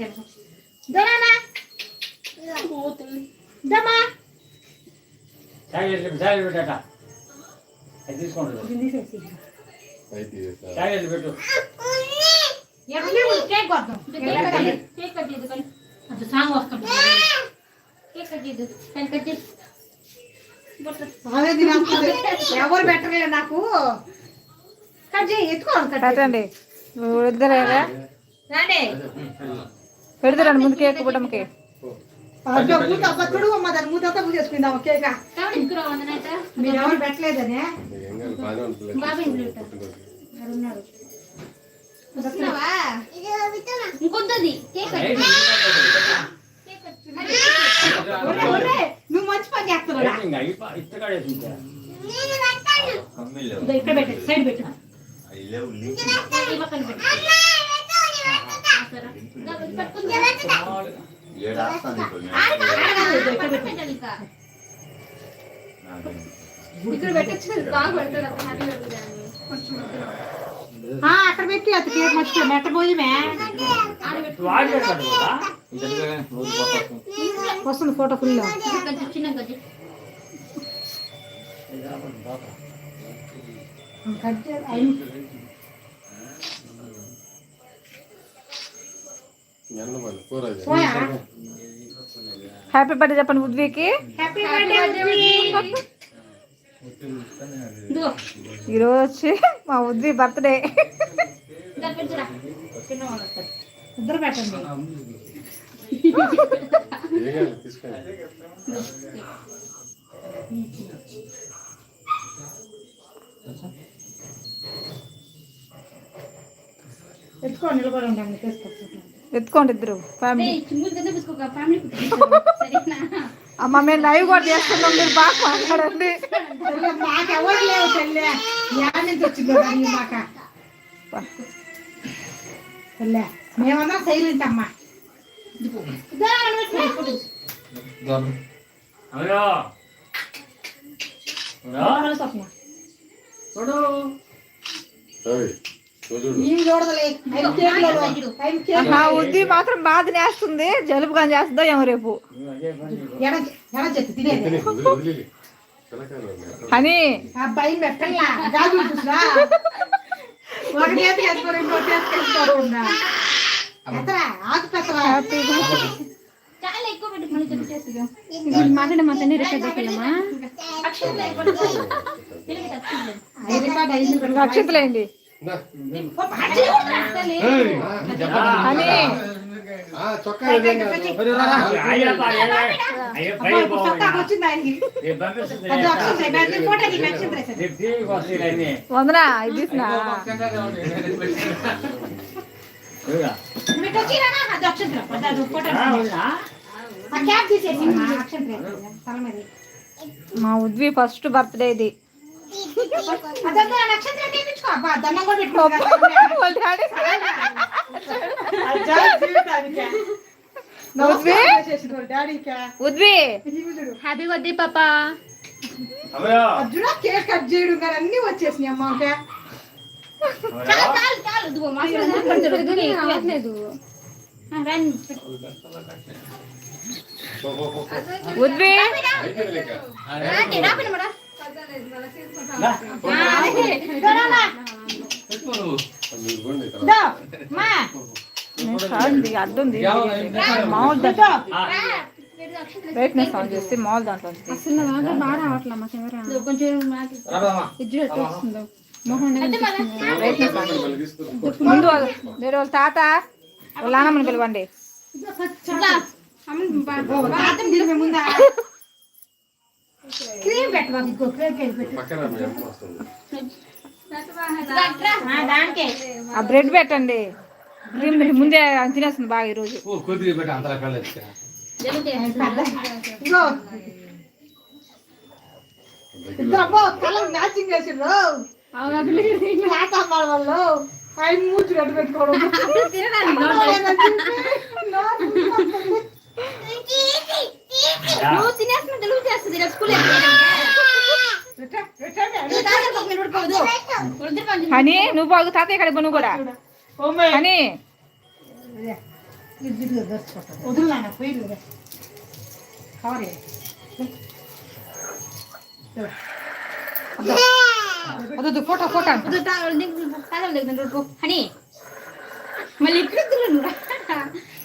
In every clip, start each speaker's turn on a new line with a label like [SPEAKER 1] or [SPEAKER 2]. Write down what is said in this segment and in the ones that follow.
[SPEAKER 1] పెట్టారు దొరానా దమా
[SPEAKER 2] చాయ్ చాయ్ పెట్టట అది తీసుకోండి
[SPEAKER 1] తీసేసి
[SPEAKER 3] అయితే
[SPEAKER 2] చాయ్ పెట్టు
[SPEAKER 1] ఎట్లే కేక్ కొద్దాం
[SPEAKER 4] కేక్ కట్ చేద్దు. కేక్ కట్ చేద్దు కానీ.
[SPEAKER 1] అది సాంగ్ వస్తుంది
[SPEAKER 4] కేక్ కట్ చేద్దు. కానీ కట్ చేద్దు.
[SPEAKER 1] అదే తినేస్తుంది. ఎవరు పెట్టలేదు నాకు కట్ చేయి ఎత్తుకోవాలి కట్ చేయి.
[SPEAKER 5] పెట్టండి వద్దలేరా
[SPEAKER 1] రాండి
[SPEAKER 5] పెడతారండి ముందు కేక్ పుట్టమ్మకి
[SPEAKER 1] అయ్యో, మూత అబ్బతుడు అమ్మ దాని మూత అంతా పూజేసుకుందాం కేక
[SPEAKER 4] కావాలి ఇంకురా వందనైతే.
[SPEAKER 1] మీరు ఎవరు పెట్టలేదనే
[SPEAKER 3] ఏం కాదు బాగానే ఉంటుంది
[SPEAKER 4] బాబాయ్ ఇంట్లో ఉంటాడు.
[SPEAKER 3] పుట్టినరోజు.
[SPEAKER 4] వాడు ఉన్నాడు. వస్తున్నావా? ఇంకొద్దది. కేక్ కట్ చేద్దు. కేక్ కట్ చేద్దు.
[SPEAKER 1] ఒరే, ఒరే, నువ్వు మంచి పని ఇదో ఇక్కడ పెట్టు సైడ్ పెట్టు అక్కడ పెట్టి అది కేక్ మర్చిపో మెట్ట పోయిమే
[SPEAKER 2] వాడి పెట్టాడు కదా
[SPEAKER 1] వస్తుంది ఫోటో ఫుల్
[SPEAKER 4] చిన్న గజ్జి, చిన్న గజ్జి.
[SPEAKER 3] ఎన్న మరి కూర ఇది.
[SPEAKER 1] పోయా
[SPEAKER 5] హ్యాపీ బర్త్డే చెప్పండి ఉద్వికి ఈరోజు వచ్చి మా ఉద్వి బర్త్డే.
[SPEAKER 1] ఇద్దరు పెట్టండి ఎత్తుకో నిలబడి ఉండండి తీసుకొచ్చి
[SPEAKER 5] ఎత్తుకోండి ఇద్దరు ఫ్యామిలీ? అమ్మ మేము లైవ్ కూడా చేస్తున్నాం మీరు బాగా మాట్లాడండి.
[SPEAKER 1] మేమన్నా సైలెంట్ అమ్మా?
[SPEAKER 2] చూడు
[SPEAKER 5] ఉద్వి మాత్రం బాధ నేస్తుంది జలుబు కానీ చేస్తుందో ఏమో రేపు. అని. మాట్లాడే మా తండ్రి రేపు చెప్పమ్మా
[SPEAKER 4] అక్షంతలు అయిపోతుంది. పిల్లకి అక్షంతలు.
[SPEAKER 1] ఐదు రూపాయలు ఐదు రూపాయలు
[SPEAKER 5] అక్షతలేండి వందనా ఇది
[SPEAKER 1] మా
[SPEAKER 5] ఉద్వి ఫస్ట్ బర్త్డే ఇది
[SPEAKER 1] నక్షత్రం తీపించుకో అబ్బా దండం కూడా పెట్టుకో
[SPEAKER 5] వాళ్ళ డాడీ ఉద్వి
[SPEAKER 1] డాడీకా
[SPEAKER 5] ఉద్వి
[SPEAKER 4] హ్యాపీ బర్త్డే పాపా
[SPEAKER 2] అమ్మయ్యో.
[SPEAKER 1] అర్జున కేక్ కట్ చేయడం కానీ అన్ని వచ్చేసినాయి అమ్మ ఓకే
[SPEAKER 2] అమ్మయ్యో.
[SPEAKER 4] కాలు కాలు ఇదిగో మాట్లాడు మాట్లాడు రావట్లేదు రండి
[SPEAKER 3] పో, పో, పో, పో.
[SPEAKER 5] ఉద్వి
[SPEAKER 3] అయిపోయింది లేక.
[SPEAKER 4] రాండి రాపండి మేడం
[SPEAKER 2] దా.
[SPEAKER 3] మీరు పోండి తర్వాత.
[SPEAKER 1] దో, మా
[SPEAKER 5] సాగుంది అడ్డుంది మామూలు దాంట్లో బ్రైట్నెస్ ఆన్ చేస్తే మామూలు దాంట్లో. ముందు వాళ్ళు- వేరే వాళ్ళ తాత వాళ్ళ నాన్నమ్మని పిలవండి
[SPEAKER 1] క్రీమ్ పెట్టు బాబు, ఇంకో క్రీమ్ క్రీమ్ పెట్టు.
[SPEAKER 3] పక్కన మీ అమ్మ వస్తుంది.
[SPEAKER 1] ఆ, దానికే.
[SPEAKER 5] ఆ బ్రెడ్ పెట్టండి. క్రీమ్ పెట్టి ముందే తినేస్తుంది బాగా ఈరోజు.
[SPEAKER 1] ఇగో కలర్ మ్యాచింగ్ వాళ్ళు. ఆయన పెట్టుకోవడం.
[SPEAKER 4] నువ్వు తినేస్తున్న తెలుగు చేస్తుంది రేపు స్కూల్
[SPEAKER 5] అని నువ్వు బాగు తాతయ్య ఇక్కడ నువ్వు కూడా అని
[SPEAKER 1] ఇదిగో దర్చుకుంటా వదులు నాన్న పోయి కదా కవర్ అదొద్దు ఫోటో ఫోటో
[SPEAKER 4] హనీ మళ్ళీ ఇక్కడ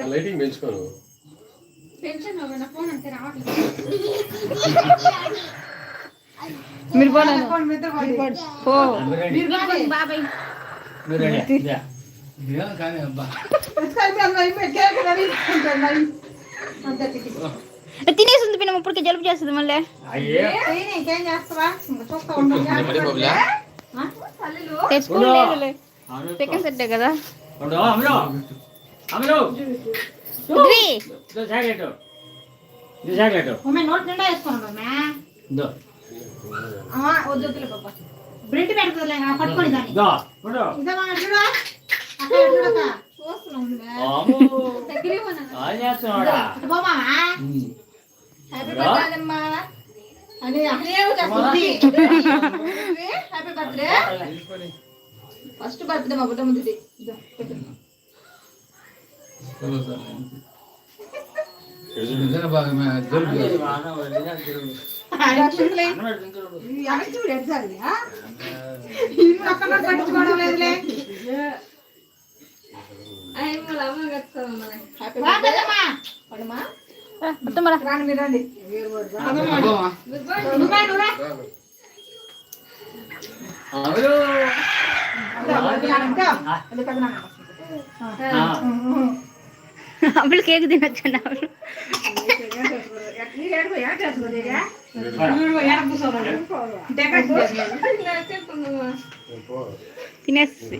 [SPEAKER 3] ఆ లైటింగ్ పెంచుకోను.
[SPEAKER 5] మీరు.
[SPEAKER 4] బాబాయ్. తినేసింది పిన్న ఇప్పటికే జలుబు చేస్తుంది మళ్ళీ.
[SPEAKER 2] అవును.
[SPEAKER 5] సెకండ్ సెట్టే కదా.
[SPEAKER 2] ఉండు, అమరు అమరు
[SPEAKER 4] ఉద్రి
[SPEAKER 2] ఇదో సైడ్ పెట్టు ఇది సైడ్ పెట్టు
[SPEAKER 1] ఉమ్మే, నోటి నిండా వేసుకోండి ఉమ్మే.
[SPEAKER 2] ఇదో.
[SPEAKER 1] ఆ, వద్దు వద్దులే బాబా. బ్రెడ్ పెడుతుందిలే నా పట్టుకొని దాన్ని.
[SPEAKER 2] ఇదో ఉండు
[SPEAKER 1] ఇదమ్మా చూడు అక్కడ చూడక
[SPEAKER 2] అమ్మో. ఆ చేస్తున్నాడా
[SPEAKER 1] ఇటు పోమావా
[SPEAKER 2] ఉమ్.
[SPEAKER 4] హ్యాపీ
[SPEAKER 2] రా.
[SPEAKER 4] బర్త్డే అమ్మా.
[SPEAKER 1] అని
[SPEAKER 2] బుద్ధి.
[SPEAKER 4] హ్యాపీ బర్త్డే ఫస్ట్ బర్త్డే మా బుట్ట ముందుది.
[SPEAKER 1] చూడు ఎట్సారి ఇల్లు అక్కడ పట్టించుకోవడం లేదులే
[SPEAKER 4] హ్యాపీ
[SPEAKER 1] రాదమ్మా
[SPEAKER 4] పడమా
[SPEAKER 5] మొత్తం
[SPEAKER 1] రాండి మీరు రండి నువ్వు రా, నువ్వు రా.
[SPEAKER 2] అమరు
[SPEAKER 1] అదో, అది నాన్న, అదో. అది పెద్ద నాన్న.
[SPEAKER 2] ఆ.
[SPEAKER 4] అప్పుడు కేక్ తినొచ్చండి అప్పుడు
[SPEAKER 1] నీ ఏడుపు, ఏడ చేసుకోదు, ఏడా? నువ్వు ఏడ కూర్చోవాలి. డెకరేషన్ చేసుకోవాలి.
[SPEAKER 4] తినేసి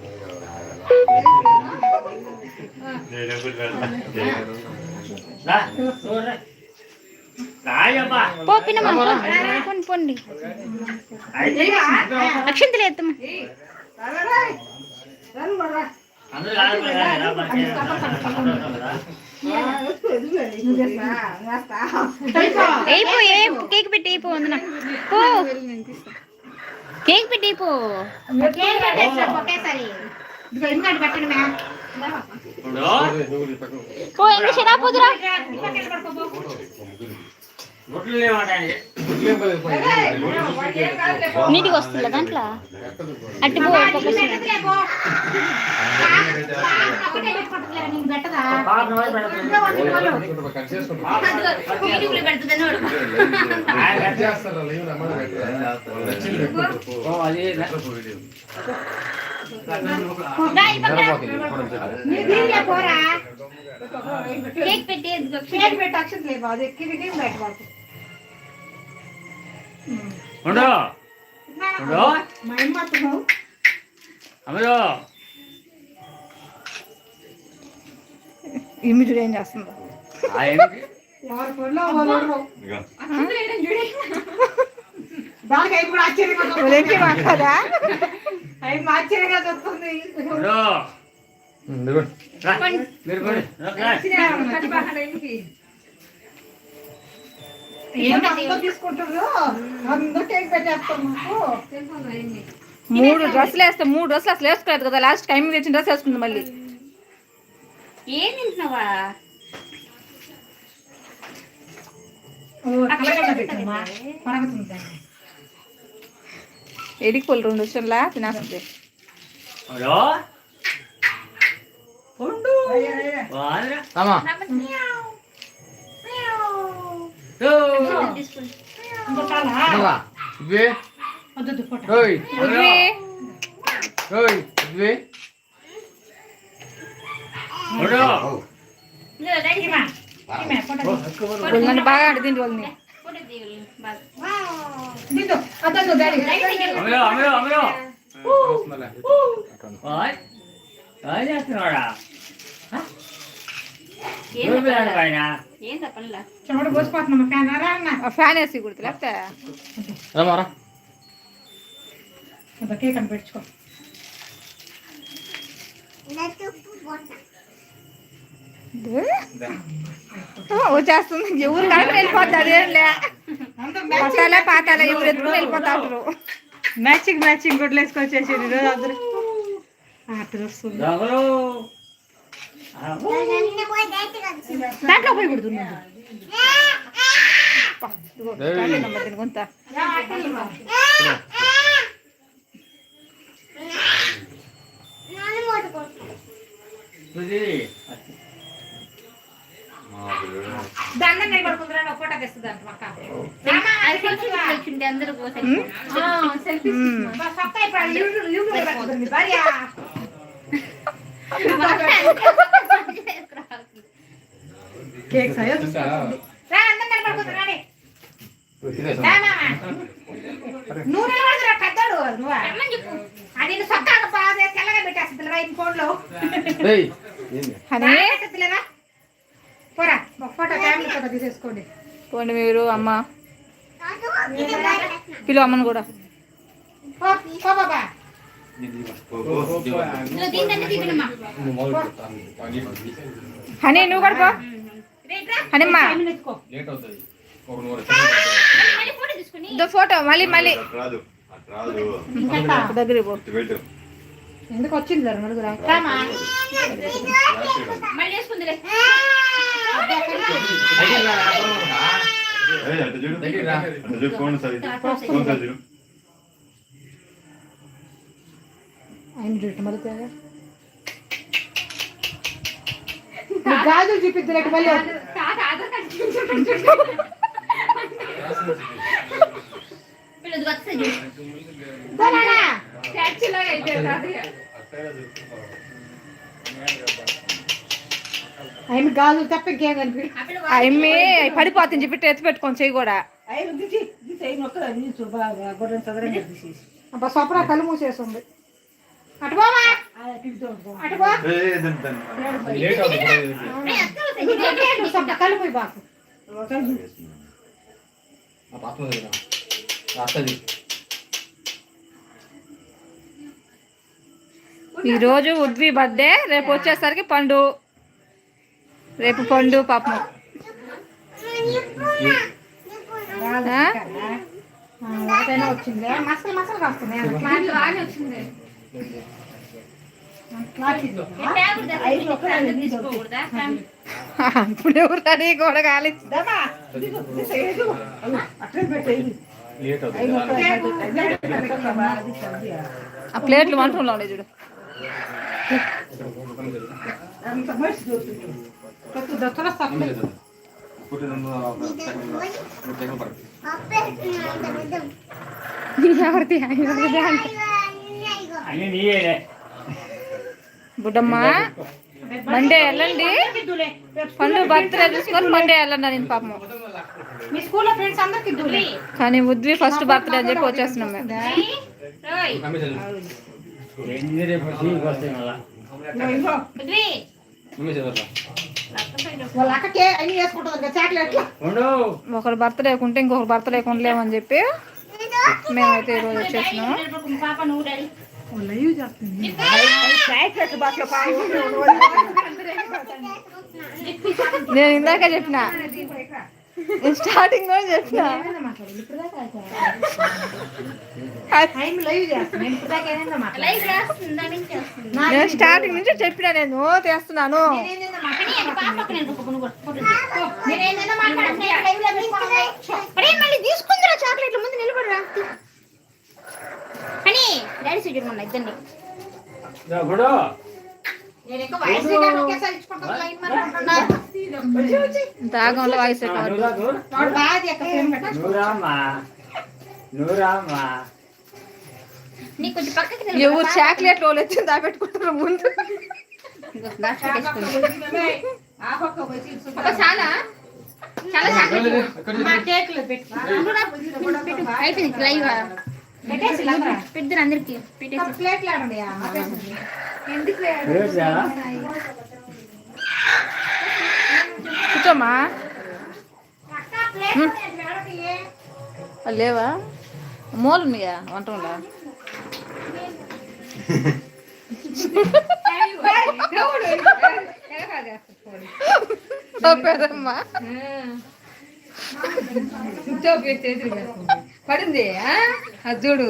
[SPEAKER 2] రా, నువ్వు రా. రాయమ్మా
[SPEAKER 4] పో పిన్నమ్మ పోండి పోండి
[SPEAKER 2] అయితే
[SPEAKER 4] అక్షంతలు ఎత్తమ్మ
[SPEAKER 2] అందరూ రావాలి,
[SPEAKER 4] కేక్ పెట్టి అయిపో వందన. పో. కేక్ పెట్టి అయిపో
[SPEAKER 1] కేక్ పెట్టేస్తా, ఒకేసారి. పెట్టండి
[SPEAKER 4] పో ఇంకా షరా పోదురా నీటికి వస్తుందా దాంట్లో? అట్టి పో
[SPEAKER 1] నీకు
[SPEAKER 4] ఫోకస్
[SPEAKER 1] పెట్టదులే, పో. ఒకటే పెట్టుకుంటుందిలే, నీకు పెట్టదా?
[SPEAKER 2] పాప నువ్వే పెడతావు.
[SPEAKER 1] ఇంకా వంద రూపాయలు.
[SPEAKER 4] యూట్యూబ్ లో పెడుతుందని వాడు.
[SPEAKER 2] ఓ, అది రా.
[SPEAKER 4] రా, ఈ పక్కన.
[SPEAKER 1] నీ దీనికే పోరా.
[SPEAKER 4] కేక్ పెట్టి ఎత్తుకో.
[SPEAKER 1] కేక్ పెట్టి అక్షంతలు లేవు, అది కింద కింద పెట్టుకోకు.
[SPEAKER 2] ఉండు.
[SPEAKER 1] అత్తమ్మ.
[SPEAKER 2] అమరు?
[SPEAKER 5] ఇమిజుడు ఏం చేస్తుందో?
[SPEAKER 2] ఆయనకి
[SPEAKER 1] అందరూ తీసుకుంటారు అందరూ కేక్ పెట్టేస్తాం మాకు.
[SPEAKER 5] మూడు డ్రెస్సులు వేస్తే మూడు డ్రెస్సులు అసలు వేసుకోలేదు కదా. లాస్ట్ టైం తెచ్చిన డ్రెస్ వేసుకుంది మళ్ళీ.
[SPEAKER 4] ఏం తింటున్నావా.
[SPEAKER 5] ఎడికి పోలు రెండు వచ్చేలా తినేస్తుంది.
[SPEAKER 2] ఉండు.
[SPEAKER 5] బాగా ఆడుతుంది వాళ్ళని
[SPEAKER 1] దిద్దు. వద్దు, వద్దు, డాడీ.
[SPEAKER 2] అమరు అమరు అమరు ఓయ్. ఏం చేస్తున్నాడా
[SPEAKER 1] ఫ్యాన్
[SPEAKER 5] వేసి కుడితే లేకపోతే
[SPEAKER 1] కేక్ అని పెట్టుకో.
[SPEAKER 5] వచ్చేస్తుంది. ఎవరు వెళ్ళిపోతుంది అదేంలే పట్టాలే పాతాలే ఎవరు ఎత్తుకుని వెళ్ళిపోతా ఉంటారు
[SPEAKER 1] మ్యాచింగ్ మ్యాచింగ్ గుడ్లు వేసుకొచ్చేసి ఈరోజు అందరూ అట్లా వస్తుంది. దాంట్లో పోయి
[SPEAKER 5] కొంత
[SPEAKER 2] చూసి
[SPEAKER 1] దండం నిలబడుకుంటున్నా ఫోటో తెస్తుంది అంట
[SPEAKER 4] వచ్చిండే అందరూ సెల్ఫీ
[SPEAKER 1] కేక్ సయో రా అందరం నిలబడుకుంటున్నాడే రా మామ. నువ్వు నిలబడుతురా పెద్దోడు నువ్వా? అది నువ్వు సొక్కాను బాగా తెల్లగా పెట్టేస్తుంది రా ఈ ఫోన్లో. లేరా పోరా ఒక ఫోటో ఫ్యామిలీ ఫోటో తీసేసుకోండి.
[SPEAKER 5] పోండి మీరు అమ్మ. పిలు అమ్మను కూడా.
[SPEAKER 1] పో పో బాబా.
[SPEAKER 5] హనీ నువ్వు కూడా పో.
[SPEAKER 4] ఫోటో తీసుకుని.
[SPEAKER 5] ఇదో ఫోటో మళ్ళీ మళ్ళీ.
[SPEAKER 6] రాదు. అటు రాదు.
[SPEAKER 1] ఇంకెట్టా?
[SPEAKER 5] దగ్గర పో.
[SPEAKER 6] ఇటు పెట్టు
[SPEAKER 1] ఎందుకు వచ్చింది సార్ నలుగురు?
[SPEAKER 6] చూడు.
[SPEAKER 1] నీ గాజులు చూపిద్దులేక మళ్ళీ. ఆయన గాజులు తప్ప ఇంకేం కనిపి
[SPEAKER 5] ఆ ఎమ్మి పడిపోతుంది చెప్పి ఎత్తి పెట్టుకొని చెయ్యి కూడా.
[SPEAKER 1] అబ్బా సొప్పరా కళ్ళు మూసేస్తుంది అటు పోమా అటు పో.
[SPEAKER 6] ఏయ్, దాన్ని- దాన్ని.
[SPEAKER 3] లేట్ అవుతుంది
[SPEAKER 1] నువ్వు సొప్ప కళ్ళు పోయి బాకు
[SPEAKER 3] వస్తుంది
[SPEAKER 5] ఈ రోజు ఉద్వి బర్త్డే రేపు వచ్చేసరికి పండు. రేపు పండు పాపం.
[SPEAKER 1] వచ్చింది? మసలు మసలు కాస్తుంది.
[SPEAKER 4] బాగానే వచ్చింది తీసుకోకూడదా
[SPEAKER 5] ఇప్పుడు ఎవరు రెడీ కూడా కాలి
[SPEAKER 3] లేట్ అవుతుంది
[SPEAKER 5] ఆ ప్లేట్లు వంటలో ఉండే చూడు ఎవరిది ఎవరిది అంటే.
[SPEAKER 2] అన్ని నీయే
[SPEAKER 5] బుడ్డమ్మ మండే వెళ్ళండి. పండు బర్త్డే చూసుకొని మండే వెళ్ళండి నేను పాపం.
[SPEAKER 1] మీ స్కూల్లో ఫ్రెండ్స్ అందరికి ఇద్దులే.
[SPEAKER 5] కానీ ఉద్వి ఫస్ట్ బర్త్డే అని చెప్పి వచ్చేస్తున్నాం మేము. ఒకరు బర్త్డే ఉంటే ఇంకొకరు బర్త్డే ఉండలేమని చెప్పి మేమైతే ఈరోజు వచ్చేసినాము నేను ఇందాక చెప్పిన. స్టార్టింగ్లో చెప్పిన.
[SPEAKER 1] టైం లైవ్ చేస్తాను నేను
[SPEAKER 5] స్టార్టింగ్ నుంచి చెప్పిన నేను తెస్తున్నాను.
[SPEAKER 4] తీసుకుందిరా చాక్లెట్ల. ముందు నిలబడరా అని డాడీ సీట్ మొన్న ఇద్దండి
[SPEAKER 2] ఇప్పుడు
[SPEAKER 1] నేను ఇంకా వాయిస్ రికార్డ్ ఒకేసారి ఇచ్చుకుంటాను లైన్ మాట్లాడుతున్నా. వచ్చి, వచ్చి.
[SPEAKER 5] దాగంలో వాయిస్. ఎవరు చాక్లెట్ వాళ్ళు వచ్చి దాపెట్టుకుంటారు ముందు.
[SPEAKER 4] చాలా. చాలా చాక్లెట్. అయిపోయింది లైవ్. పెద్దరు అందరికి
[SPEAKER 5] కూర్చోమ్మా లేవా మూలు ఉన్నాయా వంట ఉందా పెదమ్మా
[SPEAKER 7] పడింది ఆ? అది చూడు.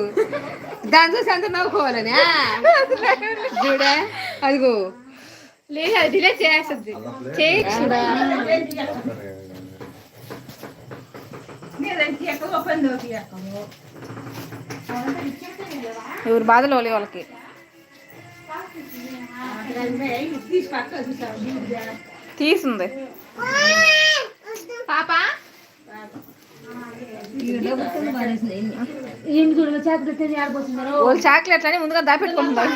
[SPEAKER 7] దాని చూసి అంత నవ్వుకోవాలని ఆ? చూడే? అదిగో.
[SPEAKER 4] లేదు అది డిలే చేస్తుంది.
[SPEAKER 5] ఎవరు బాధలు వాళ్ళ వాళ్ళకి. తీసింది.
[SPEAKER 4] పాప?
[SPEAKER 5] వాళ్ళు చాక్లెట్ అని ముందుగా దాపెట్టుకుంటున్నారు.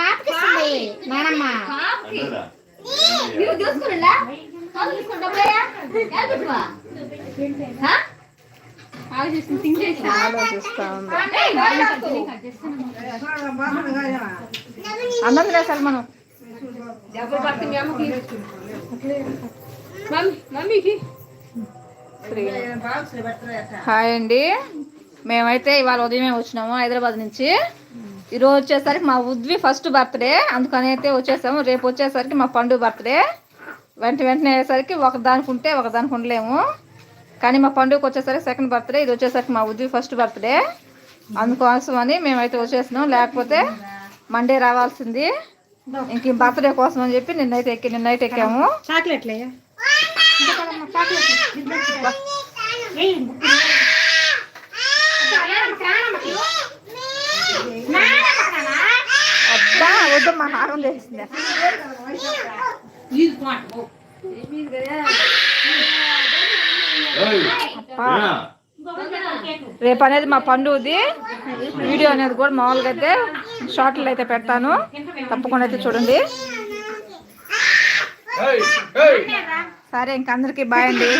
[SPEAKER 1] పాపకి. birthday
[SPEAKER 5] ఆలోచిస్తా ఉంది మనం హాయ్ అండి. మేమైతే ఇవాళ ఉదయమే వచ్చినాము హైదరాబాద్ నుంచి. ఈరోజు వచ్చేసరికి మా ఉద్వి ఫస్ట్ బర్త్డే అందుకని అయితే వచ్చేసాము. రేపు వచ్చేసరికి మా పండు బర్త్డే వెంట వెంటనే అయ్యేసరికి ఒకదానికి ఉంటే ఒకదానికి ఉండలేము. కానీ మా పండుగకి వచ్చేసరికి సెకండ్ బర్త్డే ఇది వచ్చేసరికి మా ఉద్వి ఫస్ట్ బర్త్డే అందుకోసం అని మేమైతే వచ్చేసినాం. లేకపోతే మండే రావాల్సింది. ఇంక బర్త్డే కోసం అని చెప్పి నిన్నైతే ఎక్కి నిన్నైతే ఎక్కాము.
[SPEAKER 1] చాక్లెట్లే
[SPEAKER 5] అబ్బా వద్దమ్మా హారం చేసింది? రేపు అనేది మా పండుగది. వీడియో అనేది కూడా మామూలుగా అయితే షార్ట్లు అయితే పెడతాను. తప్పకుండా అయితే చూడండి. సరే ఇంక అందరికీ బాయ్ అండి.